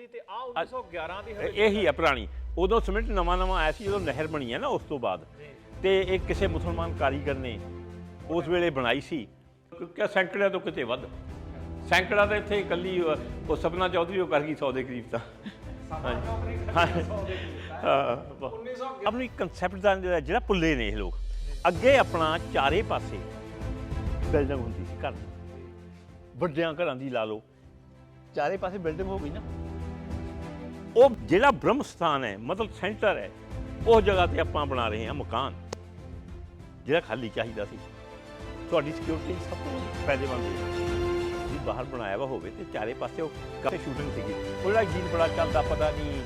ਜੀ ਤੇ ਆ 1911 ਦੀ ਇਹ- ਇਹੀ ਹੈ। ਪੁਰਾਣੀ। ਉਦੋਂ ਸਿਮੈਂਟ ਨਵਾਂ ਨਵਾਂ ਆਇਆ ਸੀ ਜਦੋਂ ਨਹਿਰ ਬਣੀ ਹੈ ਨਾ ਉਸ ਤੋਂ ਬਾਅਦ। ਤੇ ਇਹ ਕਿਸੇ ਮੁਸਲਮਾਨ ਕਾਰੀਗਰ ਨੇ ਉਸ ਵੇਲੇ ਬਣਾਈ ਸੀ। ਕਿ ਸੈਂਕੜਿਆਂ ਤੋਂ ਕਿਤੇ ਵੱਧ। ਸੈਂਕੜਾ ਤਾਂ ਇੱਥੇ ਇਕੱਲੀ ਉਹ ਸਪਨਾ ਚੌਧਰੀ ਉਹ ਕਰ ਗਈ 100 ਦੇ ਕਰੀਬ ਤਾਂ। ਹਾਂ। ਆਪਣੀ ਕਨਸੈਪਟ ਦਾ ਜਿਹੜਾ ਭੁੱਲੇ ਨੇ ਇਹ ਲੋਕ। ਅੱਗੇ ਆਪਣਾ ਚਾਰੇ ਪਾਸੇ ਬਿਲਡਿੰਗ ਹੁੰਦੀ ਸੀ ਘਰ। ਵੱਡਿਆਂ ਘਰਾਂ ਦੀ ਲਾ ਲਓ। ਚਾਰੇ ਪਾਸੇ ਬਿਲਡਿੰਗ ਹੋ ਗਈ ਨਾ। ਉਹ ਜਿਹੜਾ ਬ੍ਰਹਮ ਸਥਾਨ ਹੈ ਮਤਲਬ ਸੈਂਟਰ ਹੈ ਉਸ ਜਗ੍ਹਾ ਤੇ ਆਪਾਂ ਬਣਾ ਰਹੇ ਹਾਂ ਮਕਾਨ ਜਿਹੜਾ ਖਾਲੀ ਚਾਹੀਦਾ ਸੀ। ਤੁਹਾਡੀ ਸਿਕਿਉਰਿਟੀ ਸਭ ਤੋਂ ਫਾਇਦੇਮੰਦ ਹੈ। ਵੀ ਬਾਹਰ ਬਣਾਇਆ ਵਾ ਹੋਵੇ ਤੇ ਚਾਰੇ ਪਾਸੇ ਉਹ ਕਾਫੀ ਸ਼ੂਟਿੰਗ ਸੀਗੀ। ਉਹ ਜਿਹੜਾ ਗੀਤ ਬੜਾ ਚੱਲਦਾ ਪਤਾ ਨਹੀਂ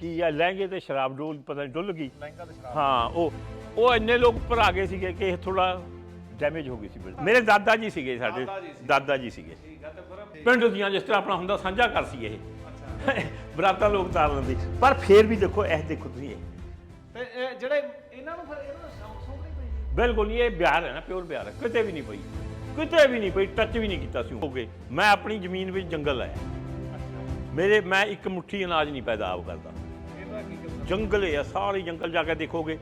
ਕੀ ਆ ਲਹਿੰਗੇ ਤੇ ਸ਼ਰਾਬ ਡੋਲ ਪਤਾ ਨਹੀਂ ਡੁੱਲ ਗਈ। ਹਾਂ ਉਹ ਉਹ ਇੰਨੇ ਲੋਕ ਭਰਾ ਗਏ ਸੀਗੇ ਕਿ ਇਹ ਥੋੜਾ ਡੈਮੇਜ ਹੋ ਗਈ ਸੀ। ਮੇਰੇ ਦਾਦਾ ਜੀ ਸੀਗੇ ਸਾਡੇ ਦਾਦਾ ਜੀ ਜੀ ਸੀਗੇ। ਪਿੰਡ ਦੀਆਂ ਜਿਸ ਤਰ੍ਹਾਂ ਆਪਣਾ ਹੁੰਦਾ ਸਾਂਝਾ ਕਰ ਸੀ ਇਹ। ਬਰਾਤਾਂ ਲੋਕ ਤਾਰ ਲੈਂਦੀ ਪਰ ਫੇਰ ਵੀ ਦੇਖੋ ਇਹ ਦੇਖੋ ਤੁਸੀਂ। ਇਹ ਤੇ ਇਹ ਜਿਹੜੇ ਇਹਨਾਂ ਨੂੰ ਫਿਰ ਇਹਨਾਂ ਨੂੰ ਸ਼ੌਂਕ ਸ਼ੌਂਕ ਨਹੀਂ ਪਈ ਬਿਲਕੁਲ ਨਹੀਂ ਇਹ ਬਿਹਾਰ ਹੈ ਨਾ ਪਿਓਰ ਬਿਹਾਰ ਹੈ। ਕਿਤੇ ਵੀ ਨਹੀਂ ਪਈ। ਕਿਤੇ ਵੀ ਨਹੀਂ ਪਈ ਟੱਚ ਵੀ ਨਹੀਂ ਕੀਤਾ ਸੀ ਹੋ ਗਏ। ਮੈਂ ਆਪਣੀ ਜ਼ਮੀਨ ਵਿੱਚ ਜੰਗਲ ਲਾਇਆ। ਮੇਰੇ ਮੈਂ ਇੱਕ ਮੁੱਠੀ ਅਨਾਜ ਨਹੀਂ ਪੈਦਾ ਆਪ ਕਰਦਾ। ਇਹਦਾ ਕੀ ਕਰਦਾ ਜੰਗਲ ਹੈ ਸਾਰੇ ਜੰਗਲ ਜਾ ਕੇ ਦੇਖੋਗੇ।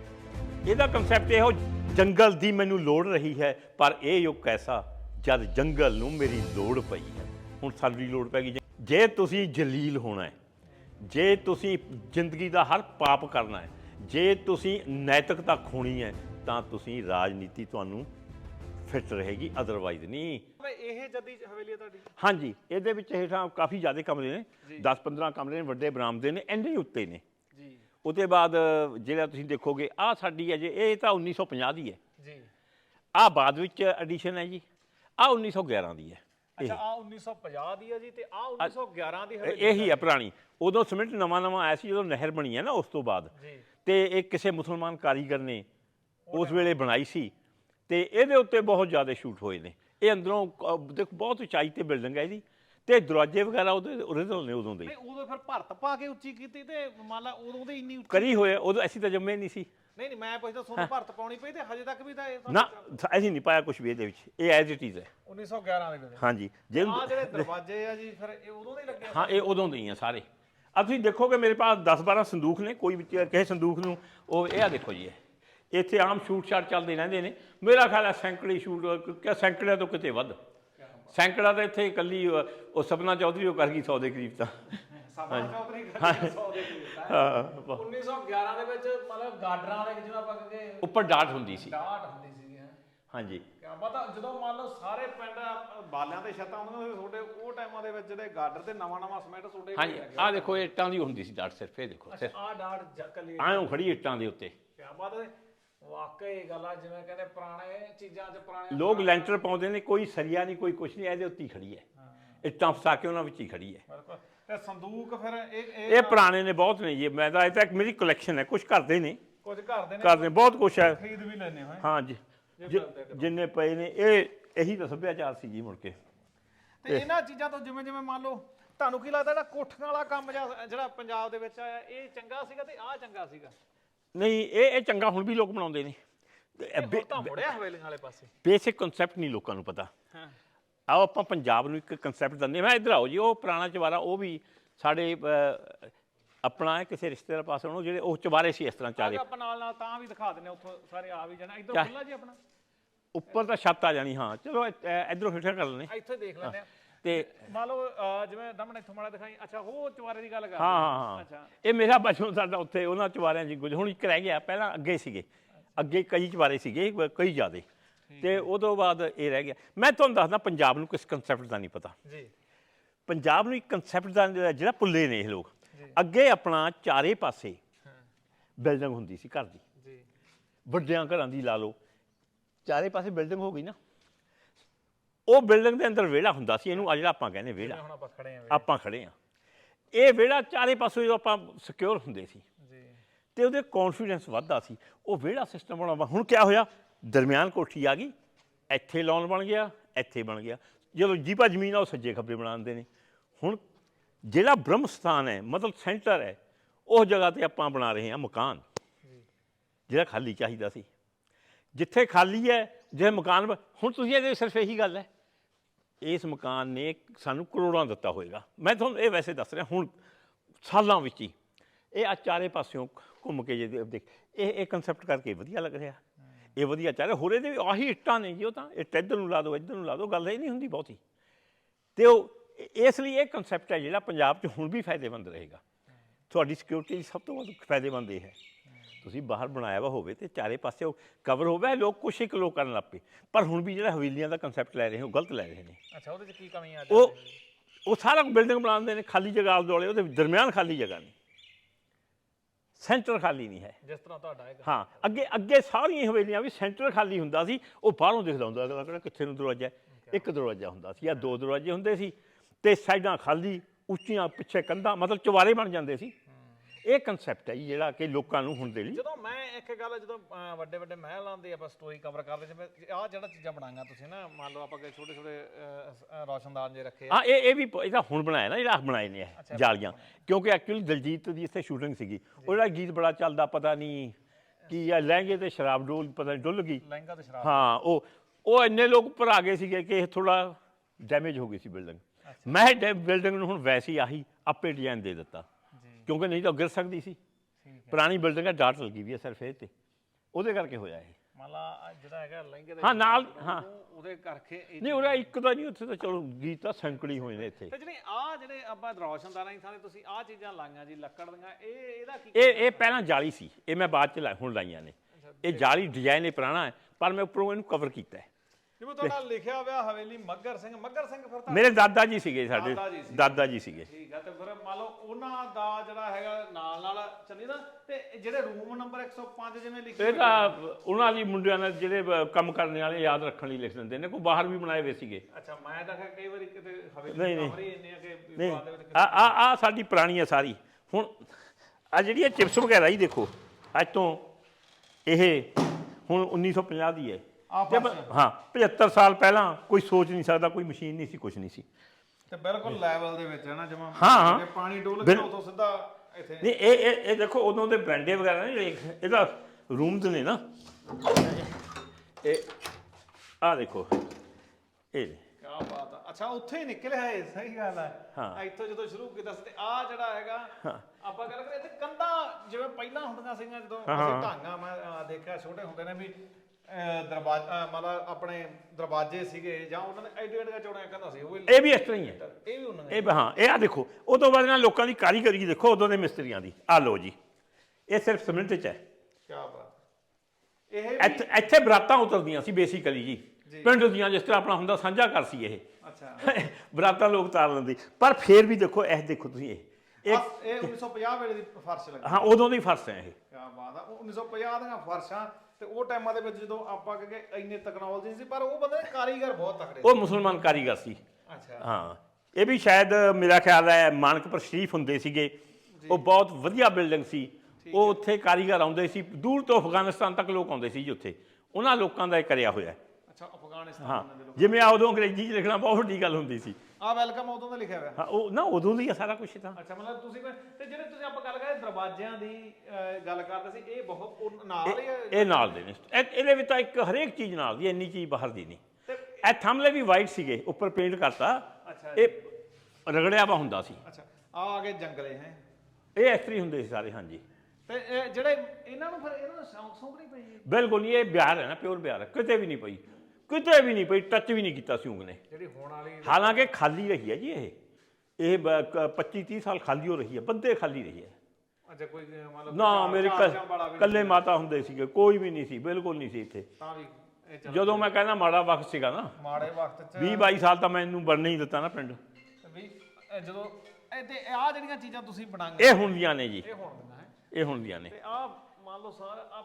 ਇਹਦਾ ਕਨਸੈਪਟ ਇਹੋ ਜੰਗਲ ਦੀ ਮੈਨੂੰ ਲੋੜ ਰਹੀ ਹੈ ਪਰ ਇਹ ਯੁੱਗ ਐਸਾ ਜਦ ਜੰਗਲ ਨੂੰ ਮੇਰੀ ਲੋੜ ਪਈ ਹੈ। ਹੁਣ ਸਾਡੀ ਲੋੜ ਪੈ ਗਈ ਜੇ ਤੁਸੀਂ ਜਲੀਲ ਹੋਣਾ ਹੈ ਜੇ ਤੁਸੀਂ ਜ਼ਿੰਦਗੀ ਦਾ ਹਰ ਪਾਪ ਕਰਨਾ ਹੈ ਜੇ ਤੁਸੀਂ ਨੈਤਿਕਤਾ ਖੋਣੀ ਹੈ ਤਾਂ ਤੁਸੀਂ ਰਾਜਨੀਤੀ ਤੁਹਾਨੂੰ ਫਿੱਟ ਰਹੇਗੀ ਅਦਰਵਾਈਜ਼ ਨਹੀਂ। ਇਹ ਜੱਦੀ ਹਵੇਲੀ ਆ ਤੁਹਾਡੀ? ਹਾਂਜੀ ਇਹਦੇ ਵਿੱਚ ਹੇਠਾਂ ਕਾਫੀ ਜ਼ਿਆਦਾ ਕਮਰੇ ਨੇ 10-15 ਕਮਰੇ ਨੇ ਵੱਡੇ ਬਰਾਮਦੇ ਨੇ ਇੰਨੇ ਉੱਤੇ ਨੇ। ਜੀ। ਉਹਦੇ ਬਾਅਦ ਜਿਹੜਾ ਤੁਸੀਂ ਦੇਖੋਗੇ ਆ ਸਾਡੀ ਹੈ ਜੇ ਇਹ ਤਾਂ 1950 ਦੀ ਹੈ। ਜੀ। ਆ ਬਾਅਦ ਵਿੱਚ ਐਡੀਸ਼ਨ ਹੈ ਜੀ ਆ 1911 ਦੀ ਹੈ। ਅੱਛਾ ਆ 1950 ਦੀ ਆ ਜੀ ਤੇ ਆ 1911 ਦੀ ਇਹ- ਹਵੇਲੀ ਇਹੀ ਹੈ। ਪੁਰਾਣੀ। ਉਦੋਂ ਸਿਮੈਂਟ ਨਵਾਂ ਨਵਾਂ ਆਇਆ ਸੀ ਜਦੋਂ ਨਹਿਰ ਬਣੀ ਹੈ ਨਾ ਉਸ ਤੋਂ ਬਾਅਦ। ਜੀ। ਤੇ ਇਹ ਕਿਸੇ ਮੁਸਲਮਾਨ ਕਾਰੀਗਰ ਨੇ ਉਸ ਵੇਲੇ ਬਣਾਈ ਸੀ ਤੇ ਇਹਦੇ ਉੱਤੇ ਬਹੁਤ ਜ਼ਿਆਦਾ ਸ਼ੂਟ ਹੋਏ ਨੇ। ਇਹ ਅੰਦਰੋਂ ਅ, ਦੇਖੋ ਬਹੁਤ ਉਚਾਈ ਤੇ ਬਿਲਡਿੰਗ ਹੈ ਇਹਦੀ। ਤੇ ਦਰਵਾਜ਼ੇ ਵਗੈਰਾ ਉਹਦੇ ਨੇ ਉਦੋਂ ਦੇ। ਹੀ। ਨਹੀਂ ਉਦੋਂ ਫਿਰ ਭਰਤ ਪਾ ਕੇ ਉੱਚੀ ਕੀਤੀ ਤੇ ਮੰਨ ਲਾ ਉਦੋਂ ਦੀ ਇੰਨੀ ਉੱਚੀ ਕਰੀ ਹੋਏ ਉਦੋਂ ਅਸੀਂ ਤਾਂ ਜੰਮੇ ਨਹੀਂ ਸੀ। ਨਹੀਂ ਨਹੀਂ ਮੈਂ ਪੁੱਛਦਾ ਤੁਹਾਨੂੰ ਭਰਤ ਪਾਉਣੀ ਪਈ ਤੇ ਹਜੇ ਤੱਕ ਵੀ ਤਾਂ ਇਹ ਨਾ ਅਸੀਂ ਨਹੀਂ ਪਾਇਆ ਕੁਝ ਵੀ ਇਹਦੇ ਵਿੱਚ। ਇਹ ਐਜ਼ ਇਟ ਇਜ਼ ਹੈ। 1911 ਦੇ ਵੇਲੇ ਹਾਂਜੀ। ਜੇ ਆ ਜਿਹੜੇ ਦਰਵਾਜ਼ੇ ਆ ਜੀ ਫਿਰ ਇਹ ਉਦੋਂ ਦੇ ਲੱਗੇ ਆ? ਹਾਂ ਇਹ ਉਦੋਂ ਦੇ ਹੀ ਆ ਸਾਰੇ। ਆ ਤੁਸੀਂ ਦੇਖੋਗੇ ਮੇਰੇ ਪਾਸ 10 12 ਸੰਦੂਕ ਨੇ ਕੋਈ ਵਿੱਚ ਕਿਸੇ ਸੰਦੂਕ ਨੂੰ। ਉਹ ਇਹ ਆ ਦੇਖੋ ਜੀ ਇਹ। ਇੱਥੇ ਆਮ ਸ਼ੂਟ ਸ਼ਾਟ ਚੱਲਦੇ ਰਹਿੰਦੇ ਨੇ। ਮੇਰਾ ਖਿਆਲ ਹੈ ਸੈਂਕੜੇ ਸ਼ੂਟ ਕਿ ਸੈਂਕੜਿਆਂ ਤੋਂ ਕਿਤੇ ਵੱਧ। ਸੈਂਕੜਾ ਤਾਂ ਇੱਥੇ ਇਕੱਲੀ ਉਹ ਉਹ ਸਪਨਾ ਚੌਧਰੀ ਉਹ ਕਰ ਗਈ 100 ਦੇ ਕਰੀਬ ਤਾਂ। ਸਭਾ ਚੌਧਰੀ ਕਰਕੇ 100 ਦੇ ਕਰੀਬ ਹੈ। ਹਾਂ, 1911 ਦੇ ਵਿੱਚ ਮਤਲਬ ਗਾਡਰਾਂ ਵਾਲੇ ਜਿਹਨੂੰ ਆਪਾਂ ਕਹਿੰਦੇ ਉੱਪਰ ਡਾਟ ਹੁੰਦੀ ਸੀ। ਡਾਟ ਹੁੰਦੀ ਸੀ ਹੈ। ਹਾਂਜੀ। ਕਿਆ ਪਤਾ ਜਦੋਂ ਮੰਨ ਲਓ ਸਾਰੇ ਪਿੰਡ ਅ, ਬਾਲਿਆਂ ਦੇ ਛੱਤਾਂ ਹੁੰਦੀਆਂ ਸੀ ਤੁਹਾਡੇ ਉਹ ਟਾਈਮਾਂ ਦੇ ਵਿੱਚ ਜਿਹੜੇ ਗਾਡਰ ਤੇ ਨਵਾਂ ਨਵਾਂ ਸਮੈਂਟ ਤੁਹਾਡੇ ਹਾਂਜੀ ਆ। ਦੇਖੋ ਇਹ ਇੱਟਾਂ ਦੀ ਹੁੰਦੀ ਸੀ ਡਾਟ ਸਿਰਫ ਇਹ ਦੇਖੋ ਸਿਰਫ। ਆ ਡਾਟ ਜਕਲੀ ਆਇਓ ਖੜੀ ਇੱਟਾਂ ਦੇ ਉੱਤੇ। ਕਿਆ ਬਾਤ ਹੈ। ਵਾਕਈ ਗੱਲ ਆ ਜਿਵੇਂ ਕਹਿੰਦੇ ਪੁਰਾਣੇ ਚੀਜ਼ਾਂ 'ਚ ਪੁਰਾਣੇ ਲੋਕ ਲੈਂਟਰ ਪਾਉਂਦੇ ਨੇ ਕੋਈ ਸਰੀਆ ਨਹੀਂ ਕੋਈ ਕੁਛ ਨਹੀਂ ਇਹਦੇ ਉੱਤੇ ਹੀ ਖੜੀ ਹੈ। ਇੱਟਾਂ ਫਸਾ ਕੇ ਉਹਨਾਂ ਵਿੱਚ ਹੀ ਖੜੀ ਹੈ। ਬਿਲਕੁਲ। ਤੇ ਸੰਦੂਕ ਫਿਰ ਇਹ ਇਹ ਪੁਰਾਣੇ ਨੇ ਬਹੁਤ ਨੇ ਜੀ। ਮੈਂ ਤਾਂ ਇਹ ਤਾਂ ਇੱਕ ਮੇਰੀ ਕਲੈਕਸ਼ਨ ਹੈ ਕੁਝ ਕਰਦੇ ਨੇ। ਕੁਝ ਘਰ ਦੇ ਨੇ। ਕਰਦੇ ਬਹੁਤ ਕੁਝ ਹੈ। ਖਰੀਦ ਵੀ ਲੈਣੇ ਹੋਏ ਹਾਂ? ਜੀ। ਜਿ- ਜਿੰਨੇ ਪਏ ਨੇ ਇਹ ਇਹੀ ਤਾਂ ਸੱਭਿਆਚਾਰ ਸੀ ਜੀ ਮੁੜ ਕੇ। ਤੇ ਇਹਨਾਂ ਚੀਜ਼ਾਂ ਤੋਂ ਜਿਵੇਂ ਜਿਵੇਂ ਮੰਨ ਲਓ ਤੁਹਾਨੂੰ ਕੀ ਲੱਗਦਾ ਜਿਹੜਾ ਕੋਠੀਆਂ ਵਾਲਾ ਕੰਮ ਜਾਂ- ਜਿਹੜਾ ਪੰਜਾਬ ਦੇ ਵਿੱਚ ਆਇਆ ਇਹ ਚੰਗਾ ਸੀਗਾ ਤੇ ਆਹ ਚੰਗਾ ਸੀਗਾ? ਨਹੀਂ ਇਹ ਇਹ ਚੰਗਾ ਹੁਣ ਵੀ ਲੋਕ ਬਣਾਉਂਦੇ ਨੇ। ਹੁਣ ਤਾਂ ਮੁੜਿਆ ਹਵੇਲੀਆਂ ਵਾਲੇ ਪਾਸੇ। ਬੇਸਿਕ ਕਨਸੈਪਟ ਨਹੀਂ ਲੋਕਾਂ ਨੂੰ ਪਤਾ। ਹਾਂ। ਆਓ ਆਪਾਂ ਪੰਜਾਬ ਨੂੰ ਇੱਕ ਕਨਸੈਪਟ ਦਿੰਦੇ ਮੈਂ ਇੱਧਰ ਆਓ ਜੀ ਉਹ ਪੁਰਾਣਾ ਚਵਾਰਾ ਉਹ ਵੀ ਸਾਡੇ ਅਹ, ਆਪਣਾ ਹੈ ਕਿਸੇ ਰਿਸ਼ਤੇਦਾਰ ਪਾਸੇ ਉਹਨੂੰ ਜਿਹੜੇ ਉਹ ਚਵਾਰੇ ਸੀ ਇਸ ਤਰ੍ਹਾਂ ਚਾਰੇ। ਆਪਾਂ ਨਾਲ ਨਾਲ ਤਾਂ ਵੀ ਦਿਖਾ ਦਿੰਨੇ ਉੱਥੋਂ ਸਾਰੇ ਆ ਵੀ ਜਾਣਾ। ਇੱਧਰ? ਖੁੱਲਾ ਜੀ ਆਪਣਾ? ਉੱਪਰ ਤਾਂ ਛੱਤ ਆ ਜਾਣੀ ਹਾਂ। ਚਲੋ ਇੱਧਰੋਂ ਹੇਠਾਂ ਕਰ ਲੈਣੇ ਇੱਥੇ ਦੇਖ ਲੈਂਦੇ ਆ ਤੇ ਮੰਨ ਲਓ ਅਹ, ਜਿਵੇਂ ਦਮਨ ਇੱਥੋਂ ਮਾੜਾ ਦਿਖਾਈ ਅੱਛਾ ਉਹ ਚਵਾਰੇ ਦੀ ਗੱਲ ਕਰ ਹਾਂ ਹਾਂ। ਹਾਂ ਅੱਛਾ। ਇਹ ਮੇਰਾ ਬਚਪਨ ਸਾਡਾ ਉੱਥੇ ਉਹਨਾਂ ਚਵਾਰਿਆਂ 'ਚ ਗੁਜ਼। ਹੁਣ ਇੱਕ ਰਹਿ ਗਿਆ ਪਹਿਲਾਂ ਅੱਗੇ ਸੀਗੇ। ਅੱਗੇ ਕਈ ਚਵਾਰੇ ਸੀਗੇ ਕਈ ਜ਼ਿਆਦੇ। ਤੇ ਉਹ ਤੋਂ ਬਾਅਦ ਇਹ ਰਹਿ ਗਿਆ। ਮੈਂ ਤੁਹਾਨੂੰ ਦੱਸਦਾ ਪੰਜਾਬ ਨੂੰ ਕਿਸ ਕਨਸੈਪਟ ਦਾ ਨਹੀਂ ਪਤਾ। ਜੀ। ਪੰਜਾਬ ਨੂੰ ਇੱਕ ਕਨਸੈਪਟ ਦਾ ਜਿਹੜਾ ਭੁੱਲੇ ਨੇ ਇਹ ਲੋਕ। ਅੱਗੇ ਆਪਣਾ ਚਾਰੇ ਪਾਸੇ ਬਿਲਡਿੰਗ ਹੁੰਦੀ ਸੀ ਘਰ ਦੀ। ਜੀ। ਵੱਡਿਆਂ ਘਰਾਂ ਦੀ ਲਾ ਲਓ। ਚਾਰੇ ਪਾਸੇ ਬਿਲਡਿੰਗ ਹੋ ਗਈ ਨਾ। ਉਹ ਬਿਲਡਿੰਗ ਦੇ ਅੰਦਰ ਵਿਹੜਾ ਹੁੰਦਾ ਸੀ। ਇਹਨੂੰ ਆ ਜਿਹੜਾ ਆਪਾਂ ਕਹਿੰਦੇ ਵਿਹੜਾ। ਹੁਣ ਆਪਾਂ ਖੜੇ ਆ ਆਪਾਂ ਖੜੇ ਆ ਇਹ ਵਿਹੜਾ ਚਾਰੇ ਪਾਸੋਂ ਜਦੋਂ ਆਪਾਂ ਸਿਕਿਉਰ ਹੁੰਦੇ ਸੀ ਜੀ। ਤੇ ਉਹਦੇ ਕੌਨਫੀਡੈਂਸ ਵੱਧਦਾ ਸੀ। ਉਹ ਵਿਹੜਾ ਸਿਸਟਮ ਬਣਾਵਾ ਹੁਣ ਕਿਆ ਹੋਇਆ? ਦਰਮਿਆਨ ਕੋਠੀ ਆ ਗਈ, ਇੱਥੇ ਲਾਉਣ ਬਣ ਗਿਆ, ਇੱਥੇ ਬਣ ਗਿਆ। ਜਦੋਂ ਜੀਪਾ ਜ਼ਮੀਨ ਆ, ਉਹ ਸੱਜੇ ਖੱਬੇ ਬਣਾਉਂਦੇ ਨੇ। ਹੁਣ ਜਿਹੜਾ ਬ੍ਰਹਮ ਸਥਾਨ ਹੈ, ਮਤਲਬ ਸੈਂਟਰ ਹੈ ਉਸ ਜਗ੍ਹਾ ਤੇ ਆਪਾਂ ਬਣਾ ਰਹੇ ਹਾਂ ਮਕਾਨ। ਜਿਹੜਾ ਖਾਲੀ ਚਾਹੀਦਾ ਸੀ। ਜਿੱਥੇ ਖਾਲੀ ਹੈ ਜੇ ਮਕਾਨ ਬ- ਹੁਣ ਤੁਸੀਂ ਇਹਦੇ ਸਿਰਫ ਇਹੀ ਗੱਲ ਹੈ। ਇਸ ਮਕਾਨ ਨੇ ਸਾਨੂੰ ਕਰੋੜਾਂ ਦਿੱਤਾ ਹੋਏਗਾ। ਮੈਂ ਤੁਹਾਨੂੰ ਇਹ ਵੈਸੇ ਦੱਸ ਰਿਹਾ, ਹੁਣ ਸਾਲਾਂ ਵਿੱਚ ਹੀ। ਇਹ ਆ ਚਾਰੇ ਪਾਸਿਓਂ ਘੁੰਮ ਕੇ ਜੇ ਦੇਖ ਇਹ ਇਹ ਕਨਸੈਪਟ ਕਰਕੇ ਵਧੀਆ ਲੱਗ ਰਿਹਾ। ਇਹ ਵਧੀਆ ਚੱਲ ਰਿਹਾ। ਹੋਰ ਇਹਦੇ ਵੀ ਆਹੀ ਇੱਟਾਂ ਨੇ ਜੀ ਉਹ ਤਾਂ ਇਹ ਇੱਧਰ ਨੂੰ ਲਾ ਦਿਓ ਇੱਧਰ ਨੂੰ ਲਾ ਦਿਓ ਗੱਲ ਇਹ ਨਹੀਂ ਹੁੰਦੀ ਬਹੁਤੀ। ਤੇ ਉਹ ਇ- ਇਸ ਲਈ ਇਹ ਕਨਸੈਪਟ ਹੈ ਜਿਹੜਾ ਪੰਜਾਬ 'ਚ ਹੁਣ ਵੀ ਫਾਇਦੇਮੰਦ ਰਹੇਗਾ। ਤੁਹਾਡੀ ਸਿਕਿਉਰਿਟੀ ਲਈ ਸਭ ਤੋਂ ਵੱਧ ਫਾਇਦੇਮੰਦ ਇਹ ਹੈ। ਤੁਸੀਂ ਬਾਹਰ ਬਣਾਇਆ ਵਾ ਹੋਵੇ ਤੇ ਚਾਰੇ ਪਾਸੇ ਉਹ ਕਵਰ ਹੋਵੇ ਲੋਕ ਕੁਛ ਇੱਕ ਲੋਕ ਕਰਨ ਲੱਗ ਪਏ। ਪਰ ਹੁਣ ਵੀ ਜਿਹੜਾ ਹਵੇਲੀਆਂ ਦਾ ਕਨਸੈਪਟ ਲੈ ਰਹੇ ਹੋ ਗਲਤ ਲੈ ਰਹੇ ਨੇ। ਅੱਛਾ ਉਹਦੇ ਚ ਕੀ ਕਮੀ ਆ ਉਹ ਉਹ ਸਾਰਾ ਬਿਲਡਿੰਗ ਬਣਾਉਂਦੇ ਨੇ ਖਾਲੀ ਜਗ੍ਹਾ ਆਲੇ ਦੁਆਲੇ ਉਹਦੇ ਦਰਮਿਆਨ ਖਾਲੀ ਜਗ੍ਹਾ ਨਹੀਂ ਸੈਂਟਰ ਖਾਲੀ ਨਹੀਂ ਹੈ। ਜਿਸ ਤਰ੍ਹਾਂ ਤੁਹਾਡਾ ਹੈਗਾ। ਹਾਂ ਅੱਗੇ ਅੱਗੇ ਸਾਰੀਆਂ ਹਵੇਲੀਆਂ ਵੀ ਸੈਂਟਰ ਖਾਲੀ ਹੁੰਦਾ ਸੀ ਉਹ ਬਾਹਰੋਂ ਦਿਖਦਾ ਹੁੰਦਾ ਅਗਲਾ ਕਿਹੜਾ ਕਿੱਥੇ ਨੂੰ ਦਰਵਾਜ਼ਾ ਹੈ? ਇੱਕ ਦਰਵਾਜ਼ਾ ਹੁੰਦਾ ਸੀ ਜਾਂ ਦੋ ਦਰਵਾਜ਼ੇ ਹੁੰਦੇ ਸੀ ਤੇ ਸਾਈਡਾਂ ਖਾਲੀ ਉੱਚੀਆਂ ਪਿੱਛੇ ਕੰਧਾਂ ਮਤਲਬ ਚਵਾਰੇ ਬਣ ਜਾਂਦੇ ਸੀ। ਇਹ ਕਨਸੈਪਟ ਹੈ ਜੀ ਜਿਹੜਾ ਕਿ ਲੋਕਾਂ ਨੂੰ ਹੁਣ ਦੇ ਲਈ। ਜਦੋਂ ਮੈਂ ਇੱਕ ਗੱਲ ਜਦੋਂ ਅਹ, ਵੱਡੇ ਵੱਡੇ ਮਹਿਲਾਂ ਦੀ ਆਪਾਂ ਸਟੋਰੀ ਕਵਰ ਕਰਦੇ ਜਿਵੇਂ ਆਹ ਜਿਹੜਾ ਚੀਜ਼ਾਂ ਬਣਾਈਆਂ ਤੁਸੀਂ ਨਾ ਮੰਨ ਲਓ ਆਪਾਂ ਕਿ ਛੋਟੇ ਛੋਟੇ ਰੋਸ਼ਨਦਾਨ ਜੇ ਰੱਖੇ ਆ। ਹਾਂ ਇਹ ਇਹ ਵੀ ਪ- ਇਹਦਾ ਹੁਣ ਬਣਾਇਆ ਨਾ ਜਿਹੜਾ ਬਣਾਏ ਨੇ ਇਹ ਜਾਲੀਆਂ। ਕਿਉਂਕਿ ਐਕਚੁਅਲੀ ਦਲਜੀਤ ਦੀ ਇੱਥੇ ਸ਼ੂਟਿੰਗ ਸੀਗੀ। ਉਹ ਜਿਹੜਾ ਗੀਤ ਬੜਾ ਚੱਲਦਾ ਪਤਾ ਨਹੀਂ ਕੀ ਆ ਲਹਿੰਗੇ ਤੇ ਸ਼ਰਾਬ ਡੋਲ ਪਤਾ ਨਹੀਂ ਡੁੱਲ ਗਈ। ਲਹਿੰਗਾ ਤੇ ਸ਼ਰਾਬ ਹਾਂ ਉਹ ਉਹ ਇੰਨੇ ਲੋਕ ਆ ਗਏ ਸੀਗੇ ਕਿ ਥੋੜਾ ਡੈਮੇਜ ਹੋ ਗਈ ਸੀ ਬਿਲਡਿੰਗ ਮੈਂ ਬਿਲਡਿੰਗ ਨੂੰ ਹੁਣ ਵੈਸੇ ਆਹੀ ਆਪੇ ਡਿਜ਼ਾਈਨ ਦੇ ਦਿੱਤਾ। ਕਿਉਂਕਿ ਨਹੀਂ ਤਾਂ ਗਿਰ ਸਕਦੀ ਸੀ। ਠੀਕ ਪੁਰਾਣੀ ਬਿਲਡਿੰਗ ਆ ਡਾਟ ਲੱਗੀ ਵੀ ਹੈ ਸਿਰਫ ਇਹ ਤੇ। ਉਹਦੇ ਕਰਕੇ ਹੋਇਆ ਇਹ। ਮੰਨ ਲਾ ਆਹ ਜਿਹੜਾ ਹੈਗਾ ਲਹਿੰਗੇ ਦੇ ਹਾਂ ਨਾਲ ਹਾਂ। ਉਹ- ਉਹਦੇ ਕਰਕੇ ਇਹ- ਨਹੀਂ ਉਹਦਾ ਇੱਕ ਤਾਂ ਨਹੀਂ ਉੱਥੇ ਤਾਂ ਚਲੋ ਗੀਤ ਤਾਂ ਸੈਂਕੜੀ ਹੋਏ ਨੇ ਇੱਥੇ। ਤੇ ਜਿਹੜੇ ਆ ਜਿਹੜੇ ਆਪਾਂ ਰੋਸ਼ਨਦਾਨਾਂ ਦੀ ਥਾਂ ਤੇ ਤੁਸੀਂ ਆ ਚੀਜ਼ਾਂ ਲਾਈਆਂ ਜੀ ਲੱਕੜ ਦੀਆਂ ਇਹ ਇਹਦਾ ਕੀ ਇਹ ਇਹ ਪਹਿਲਾਂ ਜਾਲੀ ਸੀ। ਇਹ ਮੈਂ ਬਾਅਦ ਚ ਲਾ ਹੁਣ ਲਾਈਆਂ ਨੇ। ਇਹ ਜਾਲੀ ਡਿਜ਼ਾਈਨ ਇਹ ਪੁਰਾਣਾ ਹੈ ਪਰ ਮੈਂ ਉੱਪਰੋਂ ਇਹਨੂੰ ਕਵਰ ਕੀਤਾ ਹੈ। ਜਿਵੇਂ ਤੁਹਾਡਾ ਲਿਖਿਆ ਹੋਇਆ ਹਵੇਲੀ ਮੱਗਰ ਸਿੰਘ ਮੱਗਰ ਸਿੰਘ ਫਿਰ ਤਾਂ ਮੇਰੇ ਦਾਦਾ ਜੀ ਸੀਗੇ ਸਾਡੇ। ਦਾਦਾ ਜੀ ਸੀ। ਦਾਦਾ ਜੀ ਸੀਗੇ। ਠੀਕ ਆ ਤੇ ਫਿਰ ਮੰਨ ਲਓ ਉਹਨਾਂ ਦਾ ਜਿਹੜਾ ਹੈਗਾ ਨਾਲ ਨਾਲ ਚੱਲੀ ਨਾ ਤੇ ਜਿਹੜੇ ਰੂਮ ਨੰਬਰ 105 ਜਿਵੇਂ ਲਿਖਿਆ ਇਹ ਤਾਂ ਉਹਨਾਂ ਦੀ ਮੁੰਡਿਆਂ ਨੇ ਜਿਹੜੇ ਬ- ਕੰਮ ਕਰਨ ਵਾਲੇ ਯਾਦ ਰੱਖਣ ਲਈ ਲਿਖ ਦਿੰਦੇ ਨੇ ਕੋਈ ਬਾਹਰ ਵੀ ਬਣਾਏ ਹੋਏ ਸੀਗੇ। ਅੱਛਾ ਮੈਂ ਤਾਂ ਕਿਹਾ ਕਈ ਵਾਰੀ ਕਿਤੇ ਹਵੇਲੀ ਨਹੀਂ, ਨਹੀਂ। ਕਮਰੇ ਇੰਨੇ ਆ ਕਿ ਨਹੀਂ। ਬਾਅਦ ਦੇ ਵਿੱਚ ਆ ਆ ਆ ਸਾਡੀ ਪੁਰਾਣੀ ਹੈ ਸਾਰੀ। ਹੁਣ ਆ ਜਿਹੜੀ ਇਹ ਚਿਪਸ ਵਗੈਰਾ ਹੀ ਦੇਖੋ ਅੱਜ ਤੋਂ ਇਹ ਹੁਣ 1950 ਦੀ ਹੈ। ਤੇ ਬ- ਹਾਂ 75 ਸਾਲ ਪਹਿਲਾਂ ਕੋਈ ਸੋਚ ਨਹੀਂ ਸਕਦਾ ਕੋਈ ਮਸ਼ੀਨ ਨਹੀਂ ਸੀ ਕੁਝ ਨਹੀਂ ਸੀ। ਤੇ ਬਿਲਕੁਲ ਲੈਵਲ ਦੇ ਵਿੱਚ ਹੈ ਨਾ ਜਮਾ ਹਾਂ, ਹਾਂ। ਪਾਣੀ ਡੋਲ ਗਿਆ ਬਿਲ- ਉਦੋਂ ਸਿੱਧਾ ਇੱਥੇ ਨਹੀਂ ਇਹ ਇਹ ਇਹ ਦੇਖੋ ਉਦੋਂ ਦੇ ਬ੍ਰਾਂਡੇ ਵਗੈਰਾ ਨੇ ਜਿਹੜੇ ਇਹਦਾ ਰੂਮਸ ਨੇ ਨਾ। ਇਹ ਆ ਦੇਖੋ। ਇਹ ਨੇ। ਕੀ ਬਾਤ ਆ। ਅੱਛਾ ਉੱਥੇ ਹੀ ਨਿਕਲਿਆ ਇਹ ਸਹੀ ਗੱਲ ਹੈ। ਹਾਂ। ਇੱਥੋਂ ਜਦੋਂ ਸ਼ੁਰੂ ਕੀਤਾ ਸੀ ਤੇ ਆ ਜਿਹੜਾ ਹੈਗਾ ਆਪਾਂ ਗੱਲ ਕਰੀਏ ਤੇ ਕੰਧਾਂ ਜਿਵੇਂ ਪਹਿਲਾਂ ਹੁੰਦੀਆਂ ਸੀਗੀਆਂ ਜਦੋਂ ਅਸੀਂ ਢਾਂਗਾ ਮੈਂ ਅਹ, ਦੇਖਿਆ ਛੋਟੇ ਹੁੰਦੇ ਨੇ ਵੀ ਦਰਵਾਜ਼ਾ ਮਤਲਬ ਆਪਣੇ ਦਰਵਾਜ਼ੇ ਸੀਗੇ ਜਾਂ ਉਹਨਾਂ ਦੇ ਐਡੇ ਐਡੇ ਚੌੜੀਆਂ ਕੰਧਾਂ ਸੀ ਉਹ ਵੀ ਇਹ ਵੀ ਇਸ ਤਰ੍ਹਾਂ ਹੀ ਹੈ। ਇਹ ਵੀ ਉਹਨਾਂ ਦੇ ਇਹ ਹਾਂ ਇਹ ਆ ਦੇਖੋ ਉਹ ਤੋਂ ਬਾਅਦ ਨਾ ਲੋਕਾਂ ਦੀ ਕਾਰੀਗਰੀ ਦੇਖੋ ਉਦੋਂ ਦੇ ਮਿਸਤਰੀਆਂ ਦੀ। ਆ ਲਓ ਜੀ ਇਹ ਸਿਰਫ ਸਿਮੈਂਟ ਚ ਹੈ। ਕੀ ਬਾਤ ਇਹ ਇੱਥੇ ਇੱਥੇ ਬਰਾਤਾਂ ਉਤਰਦੀਆਂ ਸੀ ਬੇਸਿਕਲੀ ਜੀ। ਪਿੰਡ ਦੀਆਂ ਜਿਸ ਤਰ੍ਹਾਂ ਆਪਣਾ ਹੁੰਦਾ ਸਾਂਝਾ ਘਰ ਸੀ ਇਹ। ਅੱਛਾ। ਬਰਾਤਾਂ ਲੋਕ ਤਾਰ ਲੈਂਦੇ। ਪਰ ਫੇਰ ਵੀ ਦੇਖੋ ਇਹ ਦੇਖੋ ਤੁਸੀਂ ਇਹ। ਇਹ ਆਹ, ਇਹ 1950 ਵੇਲੇ ਦੀ ਫਰਸ਼ ਲੱਗੀ। ਹਾਂ ਉਦੋਂ ਦੀ ਫਰਸ ਹੈ ਇਹ। ਕੀ ਬਾਤ ਆ ਉਹ 1950 ਦੀਆਂ ਫਰਸ਼ਾਂ ਤੇ ਉਹ ਟਾਈਮਾਂ ਦੇ ਵਿੱਚ ਜਦੋਂ ਆਪਾਂ ਕਹੇ ਇੰਨੀ ਟੈਕਨੋਲੋਜੀ ਸੀ ਪਰ ਉਹ ਬੰਦੇ ਕਾਰੀਗਰ ਬਹੁਤ ਤਕੜੇ ਉਹ ਮੁਸਲਮਾਨ ਕਾਰੀਗਰ ਸੀ। ਅੱਛਾ। ਹਾਂ ਇਹ ਵੀ ਸ਼ਾਇਦ ਮੇਰਾ ਖਿਆਲ ਹੈ ਮਾਨਕਪੁਰ ਸ਼ਰੀਫ ਹੁੰਦੇ ਸੀਗੇ। ਉਹ ਬਹੁਤ ਵਧੀਆ ਬਿਲਡਿੰਗ ਸੀ। ਉਹ ਉੱਥੇ ਕਾਰੀਗਰ ਆਉਂਦੇ ਸੀ। ਦੂਰ ਤੋਂ ਅਫਗਾਨਿਸਤਾਨ ਤੱਕ ਲੋਕ ਆਉਂਦੇ ਸੀ ਜੀ ਉੱਥੇ। ਉਹਨਾਂ ਲੋਕਾਂ ਦਾ ਇਹ ਕਰਿਆ ਹੋਇਆ। ਅੱਛਾ ਅਫਗਾਨਿਸਤਾਨ ਹਾਂ ਦੇ ਲੋਕ ਜਿਵੇਂ ਆ ਉਦੋਂ ਅੰਗਰੇਜ਼ੀ 'ਚ ਲਿਖਣਾ ਬਹੁਤ ਵੱਡੀ ਗੱਲ ਹੁੰਦੀ ਸੀ। ਆ ਵੈਲਕਮ ਉਦੋਂ ਦਾ ਲਿਖਿਆ ਹੋਇਆ। ਹਾਂ ਉਹ ਨਾ ਉਦੋਂ ਦੀ ਆ ਸਾਰਾ ਕੁਝ ਤਾਂ। ਅੱਛਾ ਮਤਲਬ ਤੁਸੀਂ ਤੇ ਜਿਹੜੇ ਤੁਸੀਂ ਆਪਾਂ ਗੱਲ ਕਰਦੇ ਦਰਵਾਜ਼ਿਆਂ ਦੀ ਅਹ, ਗੱਲ ਕਰਦੇ ਸੀ ਇਹ ਬਹੁਤ ਉਹ ਨਾਲ ਹੀ ਹੈ। ਇਹ ਨਾਲ ਦੇ ਨੇ। ਇਹ- ਇਹਦੇ ਵਿੱਚ ਤਾਂ ਇੱਕ ਹਰੇਕ ਚੀਜ਼ ਨਾਲ ਦੀ ਇੰਨੀ ਚੀਜ਼ ਬਾਹਰ ਦੀ ਨਹੀਂ। ਤੇ ਇਹ ਥੰਮਲੇ ਵੀ ਵਾਈਟ ਸੀਗੇ ਉੱਪਰ ਪੇਂਟ ਕਰਤਾ। ਇਹ ਰਗੜਿਆ ਵਾ ਹੁੰਦਾ ਸੀ। ਅੱਛਾ ਆ ਆ ਗਏ ਜੰਗਲੇ ਹੈ। ਇਹ ਹੀ ਹੁੰਦੇ ਸੀ ਸਾਰੇ ਹਾਂਜੀ। ਤੇ ਇਹ ਜਿਹੜੇ ਇਹਨਾਂ ਨੂੰ ਫਿਰ ਇਹਨਾਂ ਨੂੰ ਸ਼ੌਂਕ ਸ਼ੌਂਕ ਨਹੀਂ ਪਈ। ਬਿਲਕੁਲ ਨਹੀਂ ਇਹ ਬਿਹਾਰ ਹੈ ਨਾ ਪਿਓਰ ਬਿਹਾਰ ਹੈ ਕਿਤੇ ਵੀ ਨਹੀਂ ਪਈ। ਕਿਤੇ ਵੀ ਨਹੀਂ ਪਈ ਟੱਚ ਵੀ ਨਹੀਂ ਕੀਤਾ ਸੀ ਉਂਗ ਨੇ ਜਿਹੜੀ ਹੋਣ ਵਾਲੀ ਹਾਲਾਂਕਿ ਖਾਲੀ ਰਹੀ ਹੈ ਜੀ ਇਹ। ਇਹ 25 30 ਸਾਲ ਖਾਲੀ ਹੋ ਰਹੀ ਹੈ ਬੰਦੇ ਖਾਲੀ ਰਹੀ ਹੈ। ਅੱਛਾ ਕੋਈ ਮਤਲਬ ਨਾ ਮੇਰੇ ਕੱਲੇ ਮਾਤਾ ਹੁੰਦੇ ਸੀਗੇ ਕੋਈ ਵੀ ਨਹੀਂ ਸੀ ਬਿਲਕੁਲ ਨਹੀਂ ਸੀ ਇੱਥੇ। ਤਾਂ ਵੀ ਜਦੋਂ ਮੈਂ ਕਹਿੰਦਾ ਮਾੜਾ ਵਕਤ ਸੀਗਾ ਨਾ ਮਾੜੇ ਵਕਤ 'ਚ 20 22 ਸਾਲ ਤਾਂ ਮੈਨੂੰ ਬਣਨੇ ਹੀ ਦਿੱਤਾ ਨਾ ਪਿੰਡ। ਵੀ ਜਦੋਂ ਇਹ ਤੇ ਆ ਜਿਹੜੀਆਂ ਚੀਜ਼ਾਂ ਤੁਸੀਂ ਬਣਾਈਆਂ ਇਹ ਹੁੰਦੀਆਂ ਨੇ ਜੀ। ਇਹ ਹੋਣ ਦਿੰਦਾ ਹੈ ਇਹ ਹੁੰਦੀਆਂ ਨੇ। ਤੇ ਆ ਮੰਨ ਲਓ ਸਾਰਾ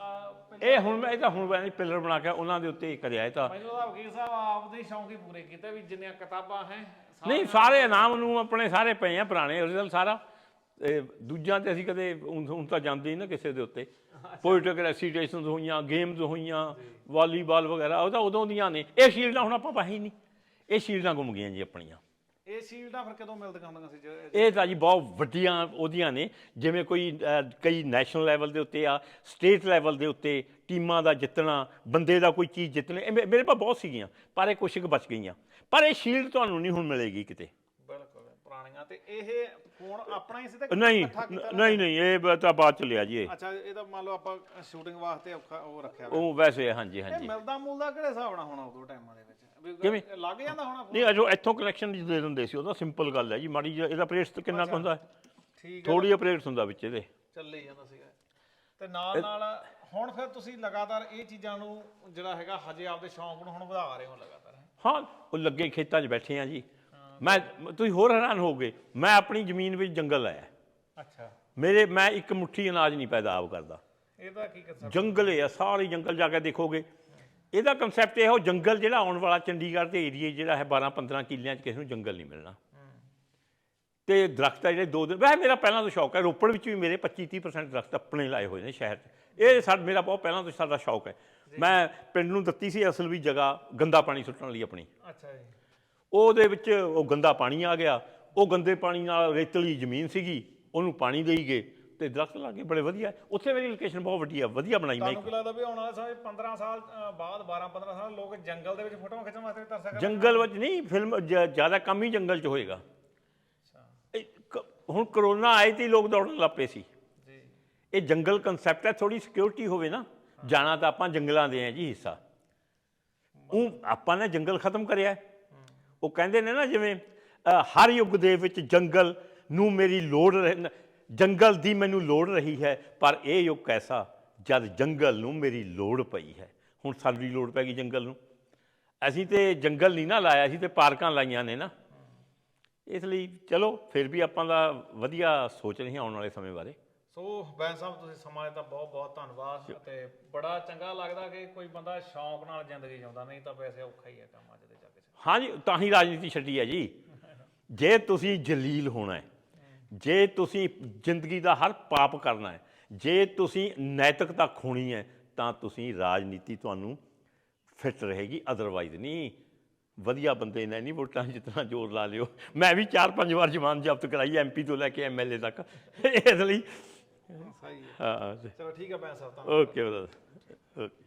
ਆ ਇਹ ਹੁਣ ਮੈਂ ਇਹ ਤਾਂ ਹੁਣ ਮੈਂ ਪਿਲਰ ਬਣਾ ਕੇ ਉਹਨਾਂ ਦੇ ਉੱਤੇ ਕਰਿਆ ਇਹ ਤਾਂ। ਮੈਨੂੰ ਤਾਂ ਵਕੀਲ ਸਾਹਿਬ ਆਪਦੇ ਸ਼ੌਂਕ ਹੀ ਪੂਰੇ ਕੀਤੇ ਵੀ ਜਿੰਨੀਆਂ ਕਿਤਾਬਾਂ ਹੈ ਨਹੀਂ ਸਾਰੇ ਇਨਾਮ ਨੂੰ ਆਪਣੇ ਸਾਰੇ ਪਏ ਆ ਪੁਰਾਣੇ original ਸਾਰਾ। ਦੂਜਿਆਂ ਤੇ ਅਸੀਂ ਕਦੇ ਹੁਣ ਤਾਂ ਜਾਂਦੇ ਹੀ ਨਾ ਕਿਸੇ ਦੇ ਉੱਤੇ। ਪੋਲੀਟੀਕਲ ਐਸੀਟੇਸ਼ਨਸ ਹੋਈਆਂ ਗੇਮਸ ਹੋਈਆਂ ਵਾਲੀਬਾਲ ਵਗੈਰਾ ਉਹ ਤਾਂ ਉਦੋਂ ਦੀਆਂ ਨੇ। ਇਹ ਸ਼ੀਲਡਾਂ ਹੁਣ ਆਪਾਂ ਪਾਹੀ ਨਹੀਂ। ਇਹ ਸ਼ੀਲਡਾਂ ਗੁੰਮ ਗਈਆਂ ਜੀ ਆਪਣੀਆਂ। ਇਹ ਸ਼ੀਲਡਾਂ ਫਿਰ ਕਦੋਂ ਮਿਲਦੀਆਂ ਹੁੰਦੀਆਂ ਸੀ ਜੇ- ਇਹ ਤਾਂ ਜੀ ਬਹੁਤ ਵੱਡੀਆਂ ਉਹਦੀਆਂ ਨੇ। ਜਿਵੇਂ ਕੋਈ ਅਹ, ਕਈ ਨੈਸ਼ਨਲ ਲੈਵਲ ਦੇ ਉੱਤੇ ਆ ਸਟੇਟ ਲੈਵਲ ਦੇ ਉੱਤੇ ਟੀਮਾਂ ਦਾ ਜਿੱਤਣਾ ਬੰਦੇ ਦਾ ਕੋਈ ਚੀਜ਼ ਜਿੱਤਣੀ ਇਹ ਮੇ- ਮੇਰੇ ਕੋਲ ਬਹੁਤ ਸੀਗੀਆਂ ਪਰ ਇਹ ਕੁਛ ਕੁ ਬਚ ਗਈਆਂ। ਪਰ ਇਹ ਸ਼ੀਲਡ ਤੁਹਾਨੂੰ ਨਹੀਂ ਹੁਣ ਮਿਲੇਗੀ ਕਿਤੇ। ਬਿਲਕੁਲ ਪੁਰਾਣੀਆਂ ਹਾਂ, ਤੇ ਇਹ ਫੋਨ ਆਪਣਾ ਹੀ ਸੀ ਤੇ ਨਹੀਂ ਇਕੱਠਾ ਕੀਤਾ ਨਹੀਂ ਨਹੀਂ ਇਹ ਬ- ਤਾਂ ਬਾਅਦ ਚ ਲਿਆ ਜੀ ਇਹ। ਅੱਛਾ ਇਹਦਾ ਮੰਨ ਲਓ ਆਪਾਂ ਸ਼ੂਟਿੰਗ ਵਾਸਤੇ ਔਖਾ ਉਹ ਰੱਖਿਆ ਹੋਇਆ। ਉਹ ਵੈਸੇ ਹਾਂਜੀ ਇਹ ਹਾਂਜੀ ਮਿਲਦਾ ਮੁਲਦਾ ਕਿਹੜੇ ਹਿਸਾਬ ਨਾਲ ਹੋਣਾ ਉਦੋਂ ਟਾਈਮਾਂ ਦੇ ਵਿੱਚ? ਕਿਵੇਂ? ਲੱਗ ਜਾਂਦਾ ਹੋਣਾ? ਨਹੀਂ ਅਜੋ ਇੱਥੋਂ ਕਨੈਕਸ਼ਨ ਦੇ ਦਿੰਦੇ ਸੀ ਉਹਦਾ ਸਿੰਪਲ ਗੱਲ ਹੈ ਜੀ ਮਾੜੀ ਜਿਹੀ ਇਹਦਾ ਪ੍ਰੇਸ ਕਿੰਨਾ ਕੁ ਹੁੰਦਾ? ਠੀਕ ਹੈ। ਥੋੜੀ ਅਪਰੇਟ ਹੁੰਦਾ ਵਿੱਚ ਇਹਦੇ। ਚੱਲੀ ਜਾਂਦਾ ਸੀਗਾ। ਤੇ ਨਾਲ ਨਾਲ ਹੁਣ ਫਿਰ ਤੁਸੀਂ ਲਗਾਤਾਰ ਇਹ ਚੀਜ਼ਾਂ ਨੂੰ ਜਿਹੜਾ ਹੈਗਾ ਹਜੇ ਆਪਦੇ ਸ਼ੌਂਕ ਨੂੰ ਹੁਣ ਵਧਾ ਰਹੇ ਹੋ ਲਗਾਤਾਰ ਹਾਂ? ਉਹ ਲੱਗੇ ਖੇਤਾਂ 'ਚ ਬੈਠੇ ਆ ਜੀ। ਮੈਂ ਤੁਸੀਂ ਹੋਰ ਹੈਰਾਨ ਹੋਗੇ ਮੈਂ ਆਪਣੀ ਜ਼ਮੀਨ ਵਿੱਚ ਜੰਗਲ ਲਾਇਆ। ਅੱਛਾ। ਮੇਰੇ ਮੈਂ ਇੱਕ ਮੁੱਠੀ ਅਨਾਜ ਨਹੀਂ ਪੈਦਾ ਆਪ ਕਰਦਾ। ਇਹਦਾ ਕੀ ਕਨਸੈਪਟ ਜੰਗਲ ਹੈ ਸਾਰੇ ਜੰਗਲ ਜਾ ਕੇ ਦੇਖੋਗੇ। ਇਹਦਾ ਕਨਸੈਪਟ ਇਹ ਹੋ ਜੰਗਲ ਜਿਹੜਾ ਆਉਣ ਵਾਲਾ ਚੰਡੀਗੜ੍ਹ ਦੇ ਏਰੀਏ ਜਿਹੜਾ ਹੈ 12 15 ਕਿੱਲਿਆਂ 'ਚ ਕਿਸੇ ਨੂੰ ਜੰਗਲ ਨਹੀਂ ਮਿਲਣਾ। ਤੇ ਦਰਖਤ ਆ ਜਿਹੜੇ ਦੋ ਦਿਨ ਵੈਸੇ ਮੇਰਾ ਪਹਿਲਾਂ ਤੋਂ ਸ਼ੌਕ ਹੈ ਰੋਪੜ ਵਿੱਚ ਵੀ ਮੇਰੇ 25 30% ਦਰਖਤ ਆਪਣੇ ਲਾਏ ਹੋਏ ਨੇ ਸ਼ਹਿਰ 'ਚ। ਇਹ ਸਾਡ ਮੇਰਾ ਬਹੁਤ ਪਹਿਲਾਂ ਤੋਂ ਸਾਡਾ ਸ਼ੌਕ ਹੈ। ਮੈਂ ਪਿੰਡ ਨੂੰ ਦਿੱਤੀ ਸੀ ਅਸਲ ਵੀ ਜਗ੍ਹਾ ਗੰਦਾ ਪਾਣੀ ਸੁੱਟਣ ਲਈ ਆਪਣੀ। ਅੱਛਾ ਜੀ। ਉਹਦੇ ਵਿੱਚ ਉਹ ਗੰਦਾ ਪਾਣੀ ਆ ਗਿਆ ਉਹ ਗੰਦੇ ਪਾਣੀ ਨਾਲ ਰੇਤਲੀ ਜ਼ਮੀਨ ਸੀਗੀ ਉਹਨੂੰ ਪਾਣੀ ਦੇਈ ਗਏ। ਤੇ ਦਰਖਤ ਲਾਗੇ ਬੜੇ ਵਧੀਆ। ਉੱਥੇ ਮੇਰੀ ਲੋਕੇਸ਼ਨ ਬਹੁਤ ਵਧੀਆ ਵਧੀਆ ਬਣਾਈ ਮੈਂ ਤੁਹਾਨੂੰ ਕੀ ਲੱਗਦਾ ਵੀ ਆਉਣ ਵਾਲੇ 'ਚ 15 ਸਾਲ ਅ, ਬਾਅਦ 12 15 ਸਾਲ ਲੋਕ ਜੰਗਲ ਦੇ ਵਿੱਚ ਫੋਟੋਆਂ ਖਿੱਚਣ ਵਾਸਤੇ ਤਰਸ ਕਰਨਗੇ? ਜੰਗਲ ਵਿੱਚ ਨਹੀਂ ਫਿਲਮ ਜ- ਜ਼ਿਆਦਾ ਕੰਮ ਹੀ ਜੰਗਲ 'ਚ ਹੋਏਗਾ। ਇਹ ਕ- ਹੁਣ ਕਰੋਨਾ ਆਈ ਤੇ ਲੋਕ ਦੌੜਨ ਲੱਗ ਪਏ ਸੀ। ਜੀ। ਇਹ ਜੰਗਲ ਕਨਸੈਪਟ ਹੈ ਥੋੜੀ ਸਿਕਿਉਰਿਟੀ ਹੋਵੇ ਨਾ ਜਾਣਾ ਤਾਂ ਆਪਾਂ ਜੰਗਲਾਂ ਦੇ ਆ ਜੀ ਹਿੱਸਾ। ਉਹ ਆਪਾਂ ਨੇ ਜੰਗਲ ਖਤਮ ਕਰਿਆ। ਹੈ। ਉਹ ਕਹਿੰਦੇ ਨੇ ਨਾ ਜਿਵੇਂ ਅ, ਹਰ ਯੁੱਗ ਦੇ ਵਿੱਚ ਜੰਗਲ ਨੂੰ ਮੇਰੀ ਲੋੜ ਰਹਿ- ਜੰਗਲ ਦੀ ਮੈਨੂੰ ਲੋੜ ਰਹੀ ਹੈ ਪਰ ਇਹ ਯੁੱਗ ਐਸਾ ਜਦ ਜੰਗਲ ਨੂੰ ਮੇਰੀ ਲੋੜ ਪਈ ਹੈ। ਹੁਣ ਸਾਡੀ ਲੋੜ ਪੈ ਗਈ ਜੰਗਲ ਨੂੰ। ਅਸੀਂ ਤੇ ਜੰਗਲ ਨਹੀਂ ਨਾ ਲਾਇਆ ਅਸੀਂ ਤੇ ਪਾਰਕਾਂ ਲਾਈਆਂ ਨੇ ਨਾ। ਇਸ ਲਈ ਚਲੋ ਫਿਰ ਵੀ ਆਪਾਂ ਦਾ ਵਧੀਆ ਸੋਚ ਰਹੇ ਹਾਂ ਆਉਣ ਵਾਲੇ ਸਮੇਂ ਬਾਰੇ। ਸੋ ਬੈਨ ਸਾਹਿਬ ਤੁਸੀਂ ਸਮਾਂ ਦਿੱਤਾ ਬਹੁਤ ਬਹੁਤ ਧੰਨਵਾਦ ਤੇ ਬੜਾ ਚੰਗਾ ਲੱਗਦਾ ਕਿ ਕੋਈ ਬੰਦਾ ਸ਼ੌਂਕ ਨਾਲ ਜ਼ਿੰਦਗੀ ਜਿਉਂਦਾ ਨਹੀਂ ਤਾਂ ਵੈਸੇ ਔਖਾ ਹੀ ਹੈ ਕੰਮ ਅੱਜ ਦੇ ਜਾ ਕੇ ਹਾਂਜੀ ਤਾਂ ਹੀ ਰਾਜਨੀਤੀ ਛੱਡੀ ਹੈ ਜੀ। ਜੇ ਤੁਸੀਂ ਜਲੀਲ ਹੋਣਾ ਹੈ ਜੇ ਤੁਸੀਂ ਜ਼ਿੰਦਗੀ ਦਾ ਹਰ ਪਾਪ ਕਰਨਾ ਹੈ ਜੇ ਤੁਸੀਂ ਨੈਤਿਕਤਾ ਖੋਣੀ ਹੈ ਤਾਂ ਤੁਸੀਂ ਰਾਜਨੀਤੀ ਤੁਹਾਨੂੰ ਫਿੱਟ ਰਹੇਗੀ ਅਦਰਵਾਈਜ਼ ਨਹੀਂ। ਵਧੀਆ ਬੰਦੇ ਨੇ ਨਹੀਂ ਵੋਟਾਂ ਜਿੱਤਣਾ ਜ਼ੋਰ ਲਾ ਲਿਓ। ਮੈਂ ਵੀ ਚਾਰ ਪੰਜ ਵਾਰ ਜ਼ਮਾਨ ਜ਼ਬਤ ਕਰਾਈ ਐਮਪੀ ਤੋਂ ਲੈ ਕੇ ਐਮਐਲਏ ਤੱਕ। ਇਸ ਲਈ ਸਹੀ ਹੈ। ਹਾਂ ਚਲੋ ਠੀਕ ਹੈ ਬੈਨ ਸਾਹਿਬ ਧੰਨਵਾਦ। Okay brother okay